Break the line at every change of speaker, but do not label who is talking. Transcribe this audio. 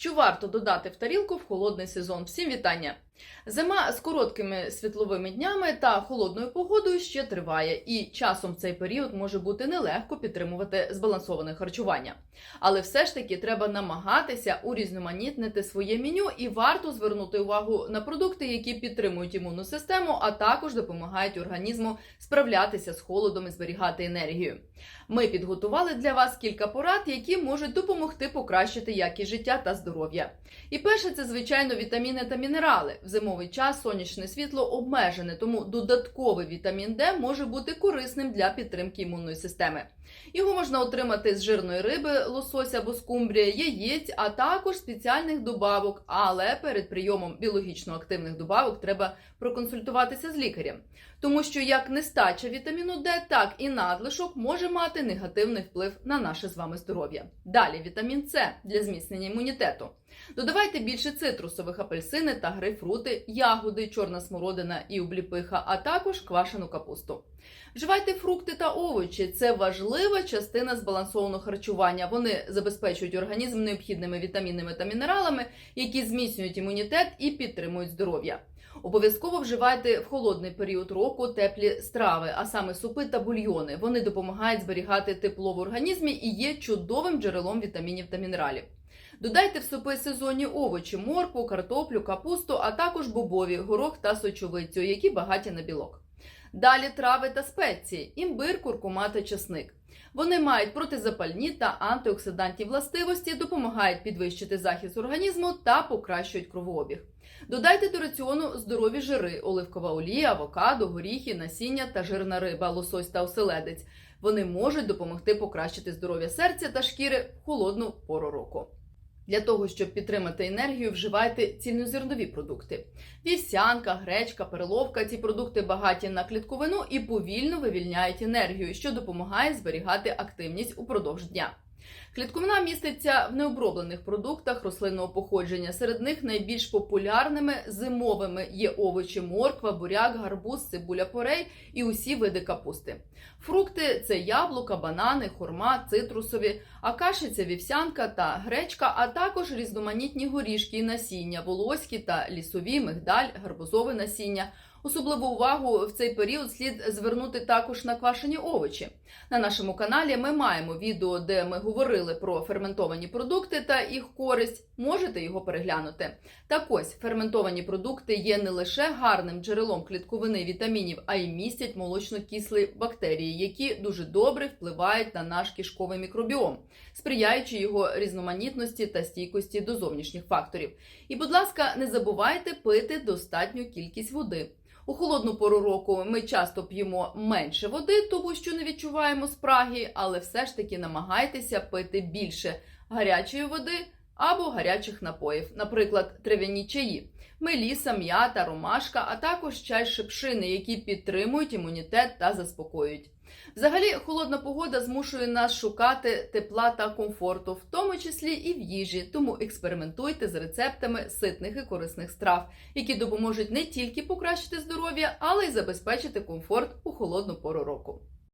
Що варто додати в тарілку в холодний сезон? Всім вітання! Зима з короткими світловими днями та холодною погодою ще триває, і часом цей період може бути нелегко підтримувати збалансоване харчування. Але все ж таки треба намагатися урізноманітнити своє меню і варто звернути увагу на продукти, які підтримують імунну систему, а також допомагають організму справлятися з холодом і зберігати енергію. Ми підготували для вас кілька порад, які можуть допомогти покращити якість життя та здоров'я. І перше це звичайно вітаміни та мінерали. В зимовий час сонячне світло обмежене, тому додатковий вітамін Д може бути корисним для підтримки імунної системи. Його можна отримати з жирної риби, лосося або скумбрія, яєць, а також спеціальних добавок. Але перед прийомом біологічно активних добавок треба проконсультуватися з лікарем, тому що як нестача вітаміну Д, так і надлишок може мати негативний вплив на наше з вами здоров'я. Далі вітамін С для зміцнення імунітету. Додавайте більше цитрусових апельсини та грейпфрути, ягоди, чорна смородина і обліпиха, а також квашену капусту. Вживайте фрукти та овочі. Це важлива частина збалансованого харчування. Вони забезпечують організм необхідними вітамінами та мінералами, які зміцнюють імунітет і підтримують здоров'я. Обов'язково вживайте в холодний період року теплі страви, а саме супи та бульйони. Вони допомагають зберігати тепло в організмі і є чудовим джерелом вітамінів та мінералів. Додайте в супи сезонні овочі, моркву, картоплю, капусту, а також бобові, горох та сочовицю, які багаті на білок. Далі трави та спеції, імбир, куркума та часник. Вони мають протизапальні та антиоксидантні властивості, допомагають підвищити захист організму та покращують кровообіг. Додайте до раціону здорові жири, оливкова олія, авокадо, горіхи, насіння та жирна риба, лосось та оселедець. Вони можуть допомогти покращити здоров'я серця та шкіри в холодну пору року. Для того, щоб підтримати енергію, вживайте цільнозернові продукти. Вівсянка, гречка, переловка ці продукти багаті на клітковину і повільно вивільняють енергію, що допомагає зберігати активність упродовж дня. Клітковина міститься в необроблених продуктах рослинного походження. Серед них найбільш популярними зимовими є овочі морква, буряк, гарбуз, цибуля порей і усі види капусти. Фрукти це яблука, банани, хурма, цитрусові, а каші вівсянка та гречка, а також різноманітні горішки і насіння, волоські та лісові, мигдаль, гарбузове насіння. Особливу увагу в цей період слід звернути також на квашені овочі. На нашому каналі ми маємо відео, де ми говорили про ферментовані продукти та їх користь. Можете його переглянути. Так ось ферментовані продукти є не лише гарним джерелом клітковини вітамінів, а й містять молочно-кислі бактерії, які дуже добре впливають на наш кишковий мікробіом, сприяючи його різноманітності та стійкості до зовнішніх факторів. І, будь ласка, не забувайте пити достатню кількість води. У холодну пору року ми часто п'ємо менше води, тому що не відчуваємо спраги, але все ж таки намагайтеся пити більше гарячої води або гарячих напоїв, наприклад, трав'яні чаї, меліса, м'ята, ромашка, а також чай шипшини, які підтримують імунітет та заспокоюють. Взагалі, холодна погода змушує нас шукати тепла та комфорту, в тому числі і в їжі. Тому експериментуйте з рецептами ситних і корисних страв, які допоможуть не тільки покращити здоров'я, але й забезпечити комфорт у холодну пору року.